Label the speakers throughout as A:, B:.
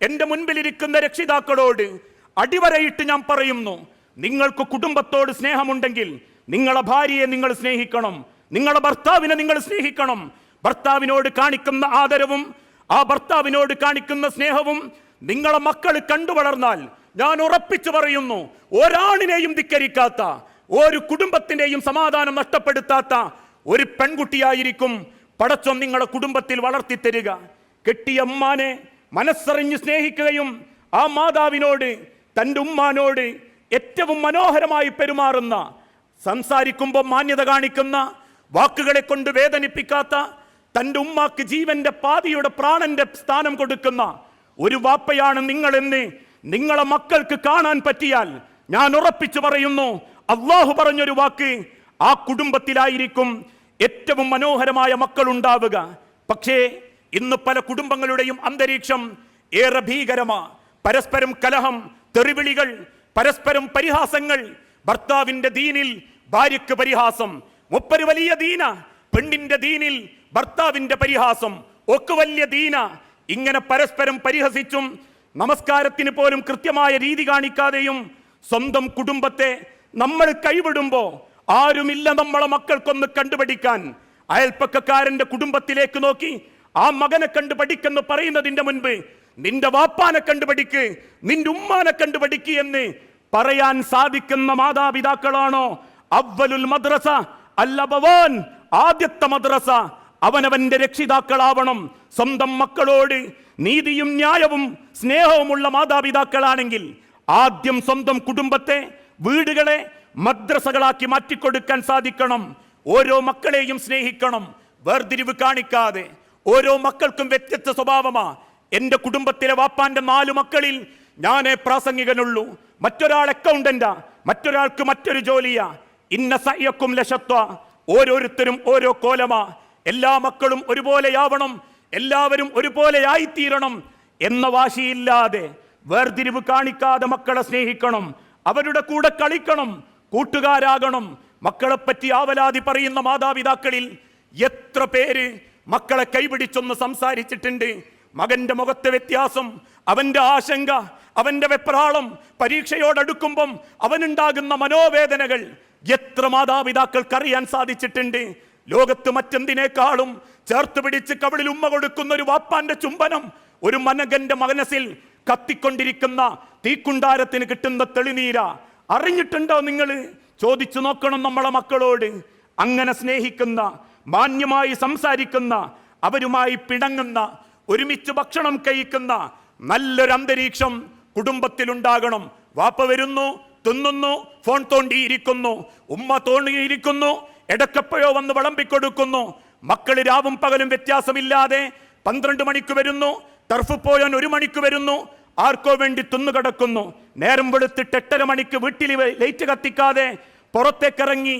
A: എന്റെ മുൻപിലിരിക്കുന്ന രക്ഷിതാക്കളോട് അടിവരയിട്ട് ഞാൻ പറയുന്നു നിങ്ങൾക്ക് കുടുംബത്തോട് സ്നേഹമുണ്ടെങ്കിൽ നിങ്ങളെ ഭാര്യയെ നിങ്ങൾ സ്നേഹിക്കണം നിങ്ങളെ ഭർത്താവിനെ നിങ്ങൾ സ്നേഹിക്കണം. ഭർത്താവിനോട് കാണിക്കുന്ന ആദരവും ആ ഭർത്താവിനോട് കാണിക്കുന്ന സ്നേഹവും നിങ്ങളെ മക്കൾ കണ്ടു വളർന്നാൽ ഞാൻ ഉറപ്പിച്ചു പറയുന്നു ഒരാണിനെയും ധിക്കരിക്കാത്ത ഒരു കുടുംബത്തിന്റെയും സമാധാനം നഷ്ടപ്പെടുത്താത്ത ഒരു പെൺകുട്ടിയായിരിക്കും പടച്ചോൻ നിങ്ങളെ കുടുംബത്തിൽ വളർത്തിത്തരിക. കെട്ടിയ ഉമ്മാനെ മനസ്സറിഞ്ഞ് സ്നേഹിക്കുകയും ആ മാതാവിനോട് തന്റെ ഉമ്മാനോട് ഏറ്റവും മനോഹരമായി പെരുമാറുന്ന സംസാരിക്കുമ്പോൾ മാന്യത കാണിക്കുന്ന വാക്കുകളെ കൊണ്ട് വേദനിപ്പിക്കാത്ത തന്റെ ഉമ്മാക്ക് ജീവന്റെ പാതിയുടെ പ്രാണന്റെ സ്ഥാനം കൊടുക്കുന്ന ഒരു വാപ്പയാണ് നിങ്ങളെന്ന് നിങ്ങളെ മക്കൾക്ക് കാണാൻ പറ്റിയാൽ ഞാൻ ഉറപ്പിച്ചു പറയുന്നു അള്ളാഹു പറഞ്ഞൊരു വാക്ക് ആ കുടുംബത്തിലായിരിക്കും ഏറ്റവും മനോഹരമായ മക്കൾ ഉണ്ടാവുക പക്ഷേ ഇന്ന് പല കുടുംബങ്ങളുടെയും അന്തരീക്ഷം ഏറെ ഭീകരമാ. പരസ്പരം കലഹം തെറിവിളികൾ പരസ്പരം പരിഹാസങ്ങൾ. ഭർത്താവിന്റെ ദീനിൽ ഭാര്യക്ക് പരിഹാസം. മുപ്പര് വലിയ ദീന പെണ്ണിന്റെ ദീനിൽ ഭർത്താവിന്റെ പരിഹാസം. ഒക്കെ വലിയ ദീന. ഇങ്ങനെ പരസ്പരം പരിഹസിച്ചും നമസ്കാരത്തിന് പോലും കൃത്യമായ രീതി കാണിക്കാതെയും സ്വന്തം കുടുംബത്തെ നമ്മൾ കൈവിടുമ്പോ ആരുമില്ല നമ്മളെ മക്കൾക്കൊന്ന് കണ്ടുപിടിക്കാൻ. അയൽപ്പക്കക്കാരന്റെ കുടുംബത്തിലേക്ക് നോക്കി ആ മകനെ കണ്ടു പഠിക്കെന്ന് പറയുന്നതിന്റെ മുൻപ് നിന്റെ വാപ്പാനെ കണ്ടുപഠിക്ക് നിന്റെ ഉമ്മാനെ കണ്ടുപഠിക്ക് എന്ന് പറയാൻ സാധിക്കുന്ന മാതാപിതാക്കളാണോ? അവലുൽ മദ്രസ അല്ല ഭവാൻ ആദ്യത്തെ മദ്രസ. അവനവന്റെ രക്ഷിതാക്കളാവണം. സ്വന്തം മക്കളോട് നീതിയും ന്യായവും സ്നേഹവുമുള്ള മാതാപിതാക്കളാണെങ്കിൽ ആദ്യം സ്വന്തം കുടുംബത്തെ വീടുകളെ മദ്രസകളാക്കി മാറ്റിക്കൊടുക്കാൻ സാധിക്കണം. ഓരോ മക്കളെയും സ്നേഹിക്കണം. വേർതിരിവ് കാണിക്കാതെ ഓരോ മക്കൾക്കും വ്യത്യസ്ത സ്വഭാവമാ. എന്റെ കുടുംബത്തിലെ വാപ്പാന്റെ നാലു മക്കളിൽ ഞാനേ പ്രാസംഗികനുള്ളൂ. മറ്റൊരാൾ അക്കൗണ്ടന്റാ മറ്റൊരാൾക്ക് മറ്റൊരു ജോലിയാ. ഇന്ന സയ്യക്കും ലശത്വ. ഓരോരുത്തരും ഓരോ കോലമാ. എല്ലാ മക്കളും ഒരുപോലെയാവണം. എല്ലാവരും ഒരുപോലെയായിത്തീരണം എന്ന വാശിയില്ലാതെ വേർതിരിവ് കാണിക്കാതെ മക്കളെ സ്നേഹിക്കണം. അവരുടെ കൂടെ കളിക്കണം. കൂട്ടുകാരാകണം. മക്കളെപ്പറ്റി ആവലാതി പറയുന്ന മാതാപിതാക്കളിൽ എത്ര പേര് മക്കളെ കൈപിടിച്ചൊന്ന് സംസാരിച്ചിട്ടുണ്ട്. മകന്റെ മുഖത്തെ വ്യത്യാസം അവന്റെ ആശങ്ക അവന്റെ വെപ്രാളം പരീക്ഷയോടടുക്കുമ്പം അവനുണ്ടാകുന്ന മനോവേദനകൾ എത്ര മാതാപിതാക്കൾക്ക് അറിയാൻ സാധിച്ചിട്ടുണ്ട്. ലോകത്ത് മറ്റെന്തിനേക്കാളും ചേർത്ത് പിടിച്ച് കവിളിൽ ഉമ്മ കൊടുക്കുന്ന ഒരു വാപ്പാന്റെ ചുംബനം ഒരു മനകന്റെ മനസ്സിൽ കത്തിക്കൊണ്ടിരിക്കുന്ന തീക്കുണ്ടാരത്തിന് കിട്ടുന്ന തെളിനീര അറിഞ്ഞിട്ടുണ്ടോ നിങ്ങൾ? ചോദിച്ചു നോക്കണം നമ്മളെ മക്കളോട്. അങ്ങനെ സ്നേഹിക്കുന്ന മാന്യമായി സംസാരിക്കുന്ന അവരുമായി പിണങ്ങുന്ന ഒരുമിച്ച് ഭക്ഷണം കഴിക്കുന്ന നല്ലൊരു അന്തരീക്ഷം കുടുംബത്തിലുണ്ടാകണം. വാപ്പ വരുന്നു തിന്നുന്നു ഫോൺ തോണ്ടിയിരിക്കുന്നു ഉമ്മ തോണ്ടിയിരിക്കുന്നു എടക്കപ്പോഴോ വന്ന് വിളമ്പിക്കൊടുക്കുന്നു. മക്കൾ രാവും പകലും വ്യത്യാസമില്ലാതെ പന്ത്രണ്ട് മണിക്ക് വരുന്നു ടർഫ് പോയാൻ ഒരു മണിക്ക് വരുന്നു ആർക്കോ വേണ്ടി തിന്നു കിടക്കുന്നു. നേരം വെളുത്തിട്ട് എട്ടര മണിക്ക് വീട്ടിൽ ലൈറ്റ് കത്തിക്കാതെ പുറത്തേക്കിറങ്ങി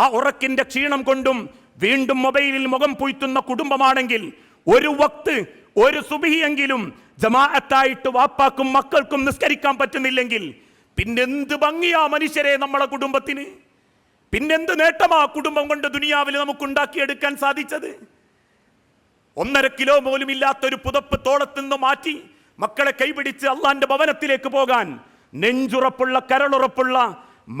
A: ആ ഉറക്കിന്റെ ക്ഷീണം കൊണ്ടും വീണ്ടും മൊബൈലിൽ മുഖം പൂയ്ത്തുന്ന കുടുംബമാണെങ്കിൽ ഒരു വക്ത് ഒരു സുബിയെങ്കിലും ജമാഅത്തായിട്ട് വാപ്പാക്കും മക്കൾക്കും നിസ്കരിക്കാൻ പറ്റുന്നില്ലെങ്കിൽ പിന്നെന്ത് ഭംഗിയാ മനുഷ്യരെ നമ്മളെ കുടുംബത്തിന്? പിന്നെന്ത് നേട്ടമാ കുടുംബം കൊണ്ട് ദുനിയാവിൽ നമുക്ക് ഉണ്ടാക്കിയെടുക്കാൻ സാധിച്ചത്? ഒന്നര കിലോ പോലും ഇല്ലാത്തൊരു പുതപ്പ് തോളത്തുനിന്ന് മാറ്റി മക്കളെ കൈപിടിച്ച് അള്ളാന്റെ ഭവനത്തിലേക്ക് പോകാൻ നെഞ്ചുറപ്പുള്ള കരളുറപ്പുള്ള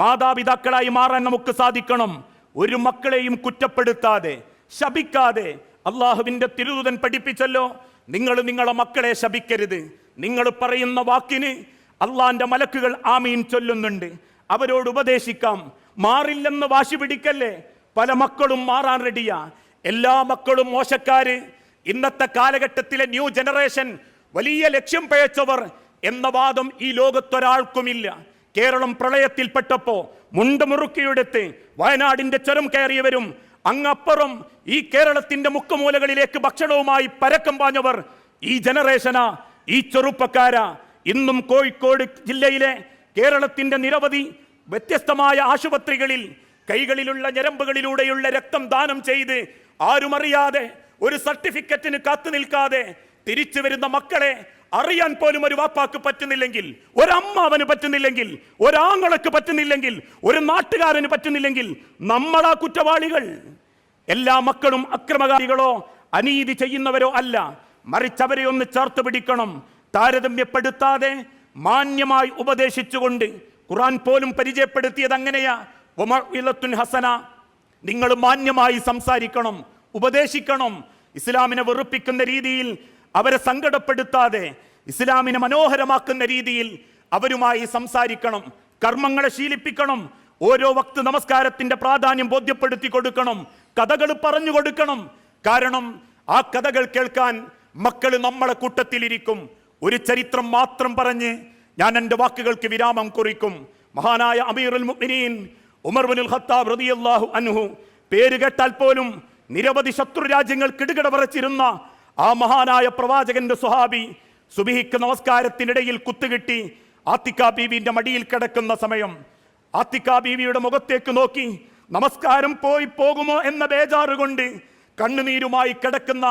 A: മാതാപിതാക്കളായി മാറാൻ നമുക്ക് സാധിക്കണം. ഒരു മക്കളെയും കുറ്റപ്പെടുത്താതെ ശപിക്കാതെ അള്ളാഹുവിന്റെ തിരുദൂതൻ പഠിപ്പിച്ചല്ലോ നിങ്ങൾ നിങ്ങളെ മക്കളെ ശപിക്കരുത്. നിങ്ങൾ പറയുന്ന വാക്കിന് അള്ളാന്റെ മലക്കുകൾ ആമീൻ ചൊല്ലുന്നുണ്ട്. അവരോട് ഉപദേശിക്കാം. മാറില്ലെന്ന് വാശി പിടിക്കല്ലേ? പല മക്കളും മാറാൻ റെഡിയാ. എല്ലാ മക്കളും മോശക്കാര്. ഇന്നത്തെ കാലഘട്ടത്തിലെ ന്യൂ ജനറേഷൻ വലിയ ലക്ഷ്യം പയച്ചവർ എന്ന വാദം ഈ ലോകത്തൊരാൾക്കുമില്ല. കേരളം പ്രളയത്തിൽപ്പെട്ടപ്പോ മുണ്ട് മുറുക്കിയെടുത്ത് വയനാടിന്റെ ചുരം കയറിയവരും അങ്ങപ്പുറം ഈ കേരളത്തിന്റെ മുക്കുമൂലകളിലേക്ക് ഭക്ഷണവുമായി പരക്കം പാഞ്ഞവർ ഈ ജനറേഷനാ ഈ ചെറുപ്പക്കാര. ഇന്നും കോഴിക്കോട് ജില്ലയിലെ കേരളത്തിന്റെ നിരവധി വ്യത്യസ്തമായ ആശുപത്രികളിൽ കൈകളിലുള്ള ഞരമ്പുകളിലൂടെയുള്ള രക്തം ദാനം ചെയ്ത് ആരുമറിയാതെ ഒരു സർട്ടിഫിക്കറ്റിന് കാത്തു നിൽക്കാതെ തിരിച്ചു വരുന്ന മക്കളെ അറിയാൻ പോലും ഒരു വാപ്പാക്ക് പറ്റുന്നില്ലെങ്കിൽ ഒരമ്മ അവന് പറ്റുന്നില്ലെങ്കിൽ ഒരാങ്ങളക്ക് പറ്റുന്നില്ലെങ്കിൽ ഒരു നാട്ടുകാരന് പറ്റുന്നില്ലെങ്കിൽ നമ്മളാ കുറ്റവാളികൾ. എല്ലാ മക്കളും അക്രമകാരികളോ അനീതി ചെയ്യുന്നവരോ അല്ല. മറിച്ച് അവരെ ഒന്ന് ചേർത്ത് പിടിക്കണം. താരതമ്യപ്പെടുത്താതെ മാന്യമായി ഉപദേശിച്ചുകൊണ്ട് ഖുറാൻ പോലും പരിചയപ്പെടുത്തിയത് അങ്ങനെയാ. ഹസന. നിങ്ങൾ മാന്യമായി സംസാരിക്കണം ഉപദേശിക്കണം. ഇസ്ലാമിനെ വെറുപ്പിക്കുന്ന രീതിയിൽ അവരെ സങ്കടപ്പെടുത്താതെ ഇസ്ലാമിനെ മനോഹരമാക്കുന്ന രീതിയിൽ അവരുമായി സംസാരിക്കണം കർമ്മങ്ങളെ ശീലിപ്പിക്കണം ഓരോ വക്ത് നമസ്കാരത്തിന്റെ പ്രാധാന്യം ബോധ്യപ്പെടുത്തി കൊടുക്കണം കഥകൾ പറഞ്ഞു കൊടുക്കണം. കാരണം ആ കഥകൾ കേൾക്കാൻ മക്കൾ നമ്മളെ കൂട്ടത്തിലിരിക്കും. ഒരു ചരിത്രം മാത്രം പറഞ്ഞ് ഞാൻ എന്റെ വാക്കുകൾക്ക് വിരാമം കുറിക്കും. മഹാനായ അമീറുൽ മുഅ്മിനീൻ ഉമർ ഖത്താബ് റളിയല്ലാഹു അൻഹു പേര് കേട്ടാൽ പോലും നിരവധി ശത്രു രാജ്യങ്ങൾ കിടുകിട പറച്ചിരുന്ന ആ മഹാനായ പ്രവാചകന്റെ സ്വഹാബി സുബിഹിക്ക് നമസ്കാരത്തിനിടയിൽ കുത്തുകിട്ടി ആത്തിക്ക ബീവിന്റെ മടിയിൽ കിടക്കുന്ന സമയം ആത്തിക്ക ബീവിയുടെ മുഖത്തേക്ക് നോക്കി നമസ്കാരം പോയി പോകുമോ? എന്ന ബേജാറ് കൊണ്ട് കണ്ണുനീരുമായി കിടക്കുന്ന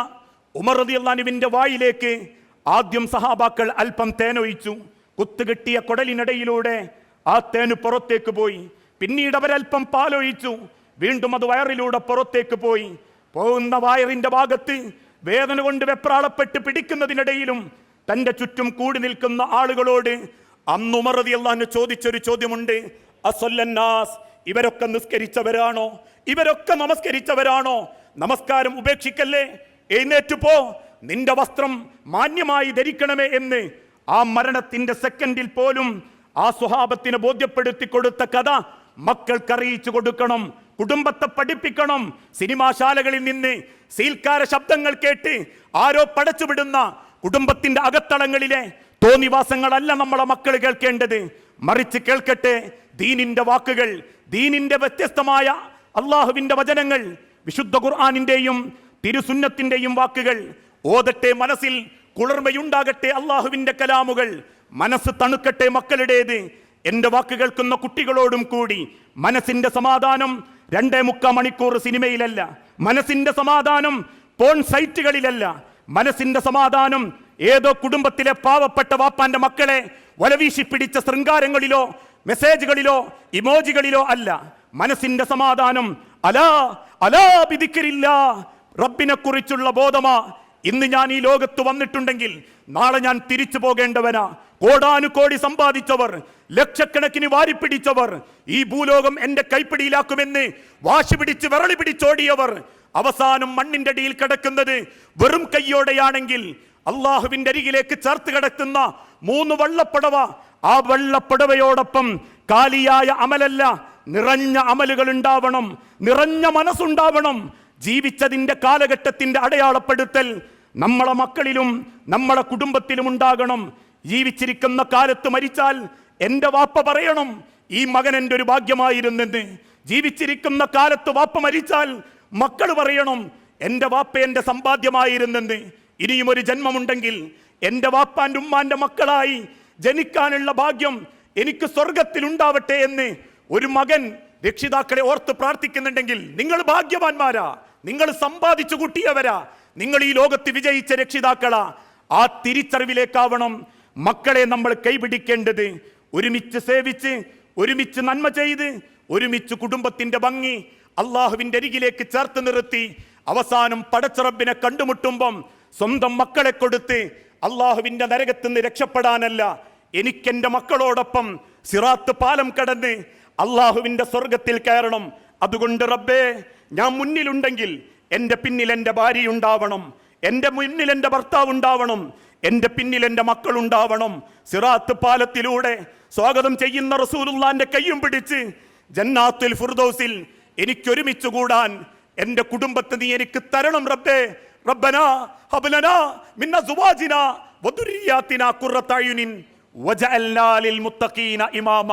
A: ഉമർ റളിയല്ലാഹുവിന്റെ വായിലേക്ക് ആദ്യം സഹാബാക്കൾ അല്പം തേനൊഴിച്ചു. കുത്തുകിട്ടിയ കുടലിനിടയിലൂടെ ആ തേനു പുറത്തേക്ക് പോയി. പിന്നീട് അവരല്പം പാലൊഴിച്ചു. വീണ്ടും അത് വയറിലൂടെ പുറത്തേക്ക് പോയി. പോകുന്ന വയറിന്റെ ഭാഗത്ത് വേദന കൊണ്ട് വെപ്രാളപ്പെട്ട് പിടിക്കുന്നതിനിടയിലും തന്റെ ചുറ്റും കൂടി നിൽക്കുന്ന ആളുകളോട് അന്നുമറതി അള്ളാഹ് ചോദിച്ചൊരു ചോദ്യമുണ്ട്. അസൊല്ലന്നാസ് ഇവരൊക്കെ നിസ്കരിച്ചവരാണോ? ഇവരൊക്കെ നമസ്കരിച്ചവരാണോ? നമസ്കാരം ഉപേക്ഷിക്കല്ലേ? എഴുന്നേറ്റ് പോ. നിന്റെ വസ്ത്രം മാന്യമായി ധരിക്കണമേ എന്ന് ആ മരണത്തിന്റെ സെക്കൻഡിൽ പോലും ആ സ്വഭാവത്തിന് ബോധ്യപ്പെടുത്തി കൊടുത്ത കഥ മക്കൾക്കറിയിച്ചു കൊടുക്കണം. കുടുംബത്തെ പഠിപ്പിക്കണം. സിനിമാശാലകളിൽ നിന്ന് സീൽക്കാര ശബ്ദങ്ങൾ കേട്ട് ആരോ പടച്ചുവിടുന്ന കുടുംബത്തിന്റെ അകത്തളങ്ങളിലെ തോന്നിവാസങ്ങളല്ല നമ്മളെ മക്കൾ കേൾക്കേണ്ടത്. മറിച്ച് കേൾക്കട്ടെ ദീനിന്റെ വാക്കുകൾ ദീനിന്റെ വ്യത്യസ്തമായ അള്ളാഹുവിന്റെ വചനങ്ങൾ വിശുദ്ധ ഖുർആാനിന്റെയും തിരുസുന്നത്തിന്റെയും വാക്കുകൾ ഓതട്ടെ മനസ്സിൽ കുളിർമയുണ്ടാകട്ടെ അള്ളാഹുവിന്റെ കലാമുകൾ. മനസ്സ് തണുക്കട്ടെ മക്കളുടേത്. എന്റെ വാക്ക് കേൾക്കുന്ന കുട്ടികളോടും കൂടി മനസ്സിന്റെ സമാധാനം രണ്ടേ മുക്കാ മണിക്കൂർ സിനിമയിലല്ല. മനസ്സിന്റെ സമാധാനം പോൺ സൈറ്റുകളിലല്ല. മനസ്സിന്റെ സമാധാനം ഏതോ കുടുംബത്തിലെ പാവപ്പെട്ട വാപ്പാന്റെ മക്കളെ വലവീശി പിടിച്ച ശൃംഗാരങ്ങളിലോ മെസ്സേജുകളിലോ ഇമോജികളിലോ അല്ല. മനസ്സിന്റെ സമാധാനം അലാ അലാ വിധിക്കരില്ല റബ്ബിനെ കുറിച്ചുള്ള ബോധമാ. ഇന്ന് ഞാൻ ഈ ലോകത്ത് വന്നിട്ടുണ്ടെങ്കിൽ നാളെ ഞാൻ തിരിച്ചു പോകേണ്ടവനാ. കോടാനുകോടി സമ്പാദിച്ചവർ ലക്ഷക്കണക്കിന് വാരിപ്പിടിച്ചവർ ഈ ഭൂലോകം എന്റെ കൈപ്പിടിയിലാക്കുമെന്ന് വാശി പിടിച്ച് വിരളി പിടിച്ചോടിയവർ അവസാനം മണ്ണിന്റെ അടിയിൽ കിടക്കുന്നത് വെറും കയ്യോടെയാണെങ്കിൽ അള്ളാഹുവിന്റെ അരികിലേക്ക് ചേർത്ത് കിടക്കുന്ന മൂന്ന് വള്ളപ്പടവ ആ വള്ളപ്പടവയോടൊപ്പം കാലിയായ അമലല്ല നിറഞ്ഞ അമലുകൾ ഉണ്ടാവണം നിറഞ്ഞ മനസ്സുണ്ടാവണം. ജീവിച്ചതിന്റെ കാലഘട്ടത്തിന്റെ അടയാളപ്പെടുത്തൽ നമ്മളെ മക്കളിലും നമ്മളെ കുടുംബത്തിലും ഉണ്ടാകണം. ജീവിച്ചിരിക്കുന്ന കാലത്ത് മരിച്ചാൽ എന്റെ വാപ്പ പറയണം ഈ മകൻ എന്റെ ഒരു ഭാഗ്യമായിരുന്നെന്ന്. ജീവിച്ചിരിക്കുന്ന കാലത്ത് വാപ്പ മരിച്ചാൽ മക്കൾ പറയണം എന്റെ വാപ്പ എന്റെ സമ്പാദ്യമായിരുന്നെന്ന്. ഇനിയും ഒരു ജന്മമുണ്ടെങ്കിൽ എന്റെ വാപ്പാന്റെ ഉമ്മാന്റെ മക്കളായി ജനിക്കാനുള്ള ഭാഗ്യം എനിക്ക് സ്വർഗത്തിലുണ്ടാവട്ടെ എന്ന് ഒരു മകൻ രക്ഷിതാക്കളെ ഓർത്ത് പ്രാർത്ഥിക്കുന്നുണ്ടെങ്കിൽ നിങ്ങൾ ഭാഗ്യവാന്മാരാ. നിങ്ങൾ സമ്പാദിച്ചു കൂട്ടിയവരാ. നിങ്ങൾ ഈ ലോകത്ത് വിജയിച്ച രക്ഷിതാക്കളാ. ആ തിരിച്ചറിവിലേക്കാവണം മക്കളെ നമ്മൾ കൈപിടിക്കേണ്ടത്. ഒരുമിച്ച് സേവിച്ച് ഒരുമിച്ച് നന്മ ചെയ്ത് ഒരുമിച്ച് കുടുംബത്തിന്റെ ഭംഗി അള്ളാഹുവിന്റെ അരികിലേക്ക് ചേർത്ത് നിർത്തി. അവസാനം പടച്ചറബിനെ കണ്ടുമുട്ടുമ്പം സ്വന്തം മക്കളെ കൊടുത്ത് അള്ളാഹുവിന്റെ നരകത്ത് നിന്ന് രക്ഷപ്പെടാനല്ല. എനിക്കെന്റെ മക്കളോടൊപ്പം സിറാത്ത് പാലം കടന്ന് അള്ളാഹുവിന്റെ സ്വർഗത്തിൽ കയറണം. അതുകൊണ്ട് റബ്ബേ ഞാൻ മുന്നിലുണ്ടെങ്കിൽ എന്റെ പിന്നിൽ എന്റെ ഭാര്യ ഉണ്ടാവണം എന്റെ മുന്നിൽ എന്റെ ഭർത്താവ് ഉണ്ടാവണം എന്റെ പിന്നിൽ എന്റെ മക്കൾ ഉണ്ടാവണം സിറാത്ത് പാലത്തിലൂടെ സ്വാഗതം ചെയ്യുന്ന റസൂലുള്ളാന്റെ കയ്യും പിടിച്ച് ജന്നാത്തുൽ ഫുർദോസിൽ എനിക്കൊരുമിച്ച് കൂടാൻ എന്റെ കുടുംബത്തെ നീ എനിക്ക് തരണം റബ്ബേ. റബ്ബന വജഅൽനാ ലിൽ മുത്തഖീന ഇമാമ.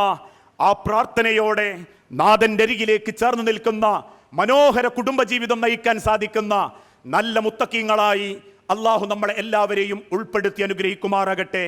A: ആ പ്രാർത്ഥനയോടെ നാഥന്റെ അരികിലേക്ക് ചേർന്ന് നിൽക്കുന്ന മനോഹര കുടുംബജീവിതം നയിക്കാൻ സാധിക്കുന്ന നല്ല മുത്തക്കീങ്ങളായി അള്ളാഹു നമ്മളെ എല്ലാവരെയും ഉൾപ്പെടുത്തി അനുഗ്രഹിക്കുമാറാകട്ടെ.